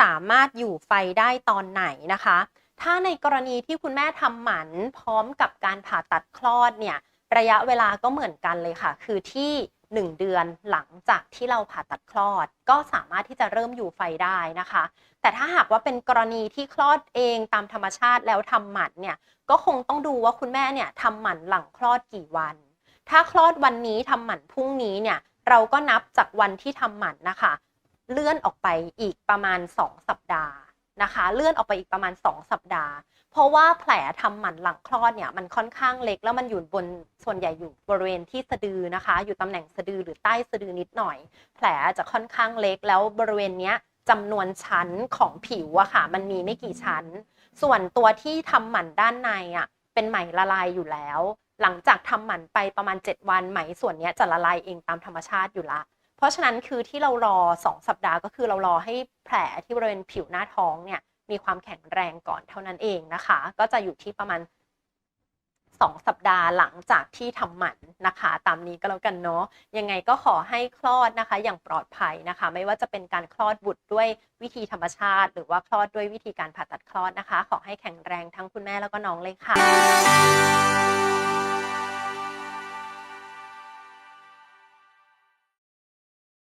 สามารถอยู่ไฟได้ตอนไหนนะคะ ถ้าในกรณีที่คุณแม่ทำหมันพร้อมกับการผ่าตัดคลอดเนี่ยระยะเวลาก็เหมือนกันเลยค่ะ คือที่ 1 เดือนหลังจากที่เราผ่าตัดคลอด ก็สามารถที่จะเริ่มอยู่ไฟได้นะคะ แต่ถ้าหากว่าเป็นกรณีที่คลอดเองตามธรรมชาติแล้วทำหมันเนี่ยก็คงต้องดูว่าคุณแม่เนี่ยทำหมันหลังคลอดกี่วัน ถ้าคลอดวันนี้ทำหมันพรุ่งนี้เนี่ยเราก็นับจากวันที่ทำหมันนะคะ เลื่อนออกไปอีกประมาณ 2 สัปดาห์นะคะ เลื่อนออกไปอีกประมาณ 2 สัปดาห์ เพราะว่าแผลทำหมันหลังคลอดเนี่ยมันค่อนข้างเล็กแล้วมันอยู่บนส่วนใหญ่อยู่บริเวณที่สะดือนะคะ อยู่ตำแหน่งสะดือหรือใต้สะดือนิดหน่อย แผลจะค่อนข้างเล็กแล้วบริเวณเนี้ยจำนวนชั้นของผิวอะค่ะ มันมีไม่กี่ชั้น ส่วนตัวที่ทำหมันด้านในอะเป็นไหมละลายอยู่แล้ว หลังจากทำหมันไปประมาณ 7 วันไหมส่วนนี้จะละลายเองตามธรรมชาติอยู่ละ เพราะฉะนั้นคือที่เรารอ 2 สัปดาห์ก็คือเรารอให้แผลที่บริเวณผิวหน้าท้องเนี่ยมีความแข็งแรงก่อนเท่านั้นเองนะคะ ก็จะอยู่ที่ประมาณ 2 สัปดาห์หลังจากที่ทำหมันนะคะ ตามนี้ก็แล้วกันเนาะยังไงก็ขอให้คลอดนะคะ อย่างปลอดภัยนะคะ ไม่ว่าจะเป็นการคลอดบุตรด้วยวิธีธรรมชาติ หรือว่าคลอดด้วยวิธีการผ่าตัดคลอดนะคะ ขอให้แข็งแรงทั้งคุณแม่แล้วก็น้องเลยค่ะ